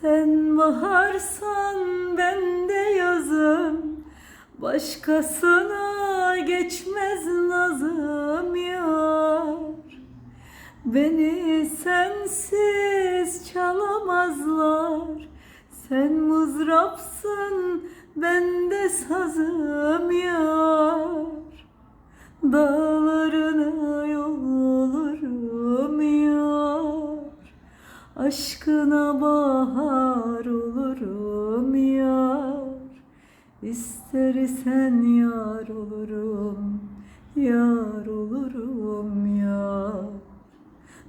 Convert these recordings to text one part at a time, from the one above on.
Sen baharsan ben de yazım. Başkasına geçmez nazım yar. Beni sensiz çalamazlar. Sen mızrapsın ben de sazım yar. Dağlarına yol Aşkına bahar olurum yar. İstersen yar olurum Yar olurum yar.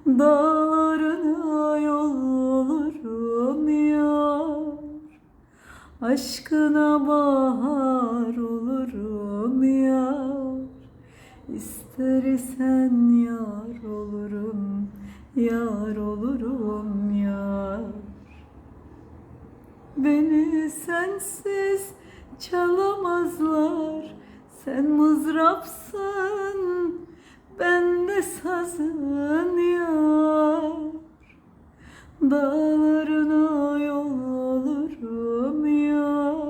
Dağlarına yol olurum yar. Aşkına bahar olurum yar. İstersen yar olurum Yar olurum Beni sensiz çalamazlar. Sen mızrapsın Ben de sazın yar. Dağlarına yol olurum yar.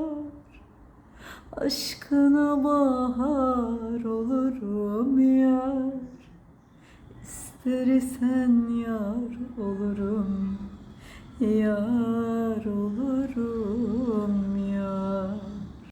Aşkına bahar olurum yar. İstersen yar olurum Yar